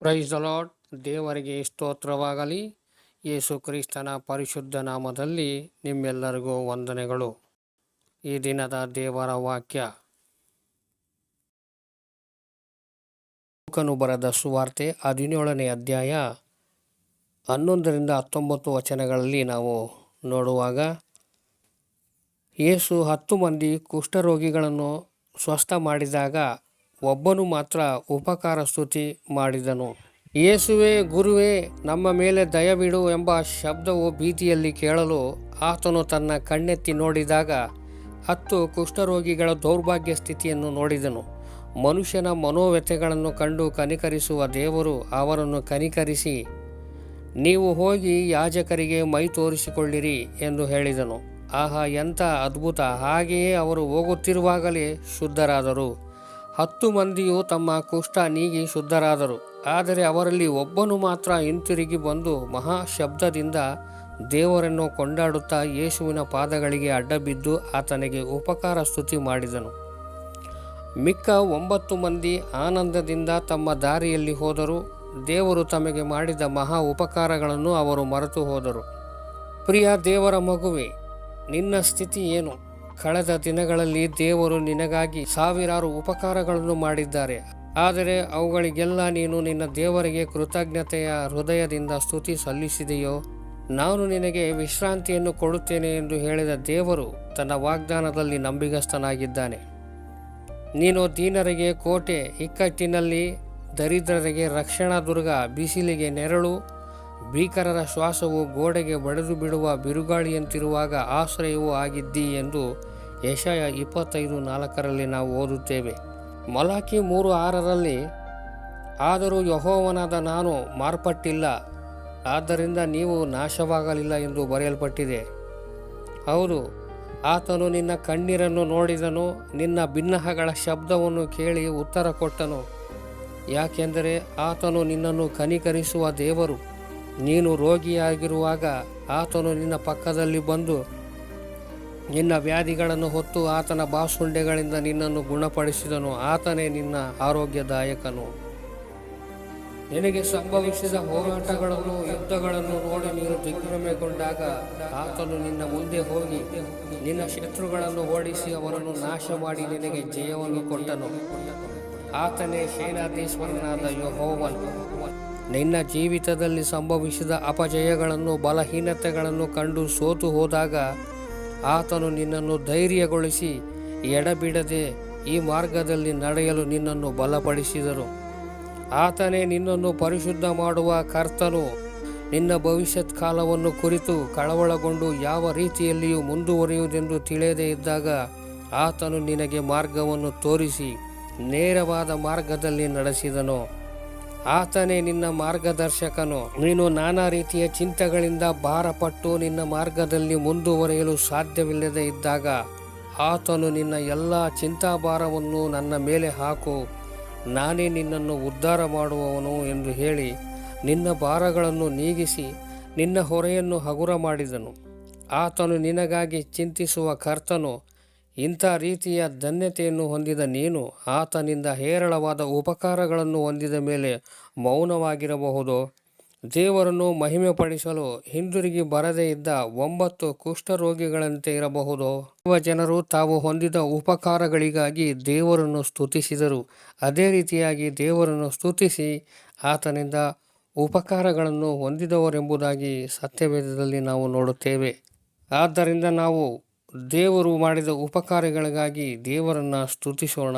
Praise the lord ದೇವರಿಗೆ ಸ್ತೋತ್ರವಾಗಲಿ. ಯೇಸು ಕ್ರಿಸ್ತನ ಪರಿಶುದ್ಧ ನಾಮದಲ್ಲಿ ನಿಮ್ಮೆಲ್ಲರಿಗೂ ವಂದನೆಗಳು. ಈ ದಿನದ ದೇವರ ವಾಕ್ಯ. ಲೂಕನು ಬರೆದ ಸುವಾರ್ತೆ ಹದಿನೇಳನೇ ಅಧ್ಯಾಯ ಹನ್ನೊಂದರಿಂದ ಹತ್ತೊಂಬತ್ತು ವಚನಗಳಲ್ಲಿ ನಾವು ನೋಡುವಾಗ, ಯೇಸು ಹತ್ತು ಮಂದಿ ಕುಷ್ಠರೋಗಿಗಳನ್ನು ಸ್ವಸ್ಥ ಮಾಡಿದಾಗ ಒಬ್ಬನು ಮಾತ್ರ ಉಪಕಾರ ಸ್ತುತಿ ಮಾಡಿದನು. ಯೇಸುವೆ, ಗುರುವೇ, ನಮ್ಮ ಮೇಲೆ ದಯವಿಡು ಎಂಬ ಶಬ್ದವು ಭೀತಿಯಲ್ಲಿ ಕೇಳಲು ಆತನು ತನ್ನ ಕಣ್ಣೆತ್ತಿ ನೋಡಿದಾಗ ಹತ್ತು ಕುಷ್ಠರೋಗಿಗಳ ದೌರ್ಭಾಗ್ಯ ಸ್ಥಿತಿಯನ್ನು ನೋಡಿದನು. ಮನುಷ್ಯನ ಮನೋವ್ಯಥೆಗಳನ್ನು ಕಂಡು ಕನಿಕರಿಸುವ ದೇವರು ಅವರನ್ನು ಕನಿಕರಿಸಿ, ನೀವು ಹೋಗಿ ಯಾಜಕರಿಗೆ ಮೈ ತೋರಿಸಿಕೊಳ್ಳಿರಿ ಎಂದು ಹೇಳಿದನು. ಆಹಾ, ಎಂಥ ಅದ್ಭುತ! ಹಾಗೆಯೇ ಅವರು ಹೋಗುತ್ತಿರುವಾಗಲೇ ಶುದ್ಧರಾದರು. ಹತ್ತು ಮಂದಿಯು ತಮ್ಮ ಕುಷ್ಠ ನೀಗಿ ಶುದ್ಧರಾದರು. ಆದರೆ ಅವರಲ್ಲಿ ಒಬ್ಬನು ಮಾತ್ರ ಹಿಂತಿರುಗಿ ಬಂದು ಮಹಾ ಶಬ್ದದಿಂದ ದೇವರನ್ನು ಕೊಂಡಾಡುತ್ತಾ ಯೇಸುವಿನ ಪಾದಗಳಿಗೆ ಅಡ್ಡಬಿದ್ದು ಆತನಿಗೆ ಉಪಕಾರ ಸ್ತುತಿ ಮಾಡಿದನು. ಮಿಕ್ಕ ಒಂಬತ್ತು ಮಂದಿ ಆನಂದದಿಂದ ತಮ್ಮ ದಾರಿಯಲ್ಲಿ ಹೋದರು. ದೇವರು ತಮಗೆ ಮಾಡಿದ ಮಹಾ ಉಪಕಾರಗಳನ್ನು ಅವರು ಮರೆತು ಹೋದರು. ಪ್ರಿಯ ದೇವರ ಮಗುವೆ, ನಿನ್ನ ಸ್ಥಿತಿ ಏನು? ಕಳೆದ ದಿನಗಳಲ್ಲಿ ದೇವರು ನಿನಗಾಗಿ ಸಾವಿರಾರು ಉಪಕಾರಗಳನ್ನು ಮಾಡಿದ್ದಾರೆ. ಆದರೆ ಅವುಗಳಿಗೆಲ್ಲ ನೀನು ನಿನ್ನ ದೇವರಿಗೆ ಕೃತಜ್ಞತೆಯ ಹೃದಯದಿಂದ ಸ್ತುತಿ ಸಲ್ಲಿಸಿದೆಯೋ? ನಾನು ನಿನಗೆ ವಿಶ್ರಾಂತಿಯನ್ನು ಕೊಡುತ್ತೇನೆ ಎಂದು ಹೇಳಿದ ದೇವರು ತನ್ನ ವಾಗ್ದಾನದಲ್ಲಿ ನಂಬಿಗಸ್ತನಾಗಿದ್ದಾನೆ. ನೀನು ದೀನರಿಗೆ ಕೋಟೆ ಇಕ್ಕಟ್ಟಿನಲ್ಲಿ, ದರಿದ್ರರಿಗೆ ರಕ್ಷಣಾ ದುರ್ಗ ಬಿಸಿಲಿಗೆ ನೆರಳು ಭೀಕರರ ಶ್ವಾಸವು ಗೋಡೆಗೆ ಬಡಿದು ಬಿಡುವ ಬಿರುಗಾಳಿಯಂತಿರುವಾಗ ಆಶ್ರಯವೂ ಆಗಿದ್ದಿ ಎಂದು ಯಶಯ ಇಪ್ಪತ್ತೈದು ನಾಲ್ಕರಲ್ಲಿ ನಾವು ಓದುತ್ತೇವೆ. ಮಲಾಕಿ ಮೂರು ಆರರಲ್ಲಿ, ಆದರೂ ಯಹೋವನಾದ ನಾನು ಮಾರ್ಪಟ್ಟಿಲ್ಲ, ಆದ್ದರಿಂದ ನೀವು ನಾಶವಾಗಲಿಲ್ಲ ಎಂದು ಬರೆಯಲ್ಪಟ್ಟಿದೆ. ಹೌದು, ಆತನು ನಿನ್ನ ಕಣ್ಣೀರನ್ನು ನೋಡಿದನು, ನಿನ್ನ ಭಿನ್ನಹಗಳ ಶಬ್ದವನ್ನು ಕೇಳಿ ಉತ್ತರ ಕೊಟ್ಟನು. ಯಾಕೆಂದರೆ ಆತನು ನಿನ್ನನ್ನು ಕನಿಕರಿಸುವ ದೇವರು. ನೀನು ರೋಗಿಯಾಗಿರುವಾಗ ಆತನು ನಿನ್ನ ಪಕ್ಕದಲ್ಲಿ ಬಂದು ನಿನ್ನ ವ್ಯಾಧಿಗಳನ್ನು ಹೊತ್ತು ಆತನ ಬಾಸುಂಡೆಗಳಿಂದ ನಿನ್ನನ್ನು ಗುಣಪಡಿಸಿದನು. ಆತನೇ ನಿನ್ನ ಆರೋಗ್ಯದಾಯಕನು. ನಿನಗೆ ಸಂಭವಿಸಿದ ಹೋರಾಟಗಳನ್ನು, ಯುದ್ಧಗಳನ್ನು ನೋಡಿ ನೀನು ದಿಗ್ಭ್ರಮೆಗೊಂಡಾಗ ಆತನು ನಿನ್ನ ಮುಂದೆ ಹೋಗಿ ನಿನ್ನ ಶತ್ರುಗಳನ್ನು ಓಡಿಸಿ ಅವರನ್ನು ನಾಶ ಮಾಡಿ ನಿನಗೆ ಜಯವನ್ನು ಕೊಟ್ಟನು. ಆತನೇ ಸೇನಾಧೀಶ್ವರನಾದ ಯಹೋವನ್. ನಿನ್ನ ಜೀವಿತದಲ್ಲಿ ಸಂಭವಿಸಿದ ಅಪಜಯಗಳನ್ನು, ಬಲಹೀನತೆಗಳನ್ನು ಕಂಡು ಸೋತು ಹೋದಾಗ ಆತನು ನಿನ್ನನ್ನು ಧೈರ್ಯಗೊಳಿಸಿ ಎಡಬಿಡದೆ ಈ ಮಾರ್ಗದಲ್ಲಿ ನಡೆಯಲು ನಿನ್ನನ್ನು ಬಲಪಡಿಸಿದರು. ಆತನೇ ನಿನ್ನನ್ನು ಪರಿಶುದ್ಧ ಮಾಡುವ ಕರ್ತನು. ನಿನ್ನ ಭವಿಷ್ಯತ್ ಕಾಲವನ್ನು ಕುರಿತು ಕಳವಳಗೊಂಡು ಯಾವ ರೀತಿಯಲ್ಲಿಯೂ ಮುಂದುವರಿಯುವುದೆಂದು ತಿಳಿಯದೇ ಇದ್ದಾಗ ಆತನು ನಿನಗೆ ಮಾರ್ಗವನ್ನು ತೋರಿಸಿ ನೇರವಾದ ಮಾರ್ಗದಲ್ಲಿ ನಡೆಸಿದನು. ಆತನೇ ನಿನ್ನ ಮಾರ್ಗದರ್ಶಕನು. ನೀನು ನಾನಾ ರೀತಿಯ ಚಿಂತೆಗಳಿಂದ ಭಾರಪಟ್ಟು ನಿನ್ನ ಮಾರ್ಗದಲ್ಲಿ ಮುಂದುವರೆಯಲು ಸಾಧ್ಯವಿಲ್ಲದೆ ಇದ್ದಾಗ ಆತನು ನಿನ್ನ ಎಲ್ಲ ಚಿಂತಾಭಾರವನ್ನು ನನ್ನ ಮೇಲೆ ಹಾಕು. ನಾನೇ ನಿನ್ನನ್ನು ಉದ್ಧಾರ ಮಾಡುವವನು ಎಂದು ಹೇಳಿ ನಿನ್ನ ಭಾರಗಳನ್ನು ನೀಗಿಸಿ ನಿನ್ನ ಹೊರೆಯನ್ನು ಹಗುರ ಮಾಡಿದನು. ಆತನು ನಿನಗಾಗಿ ಚಿಂತಿಸುವ ಕರ್ತನು ಇಂಥ ರೀತಿಯ ಧನ್ಯತೆಯನ್ನು ಹೊಂದಿದ ನೀನು ಆತನಿಂದ ಹೇರಳವಾದ ಉಪಕಾರಗಳನ್ನು ಹೊಂದಿದ ಮೇಲೆ ಮೌನವಾಗಿರಬಹುದು. ದೇವರನ್ನು ಮಹಿಮೆಪಡಿಸಲು ಹಿಂದಿರುಗಿ ಬರದೇ ಇದ್ದ ಒಂಬತ್ತು ಕುಷ್ಠರೋಗಿಗಳಂತೆ ಇರಬಹುದು. ಯುವ ಜನರು ತಾವು ಹೊಂದಿದ ಉಪಕಾರಗಳಿಗಾಗಿ ದೇವರನ್ನು ಸ್ತುತಿಸಿದರು. ಅದೇ ರೀತಿಯಾಗಿ ದೇವರನ್ನು ಸ್ತುತಿಸಿ ಆತನಿಂದ ಉಪಕಾರಗಳನ್ನು ಹೊಂದಿದವರೆಂಬುದಾಗಿ ಸತ್ಯವೇದದಲ್ಲಿ ನಾವು ನೋಡುತ್ತೇವೆ. ಆದ್ದರಿಂದ ನಾವು ದೇವರು ಮಾಡಿದ ಉಪಕಾರಗಳಿಗಾಗಿ ದೇವರನ್ನು ಸ್ತುತಿಸೋಣ.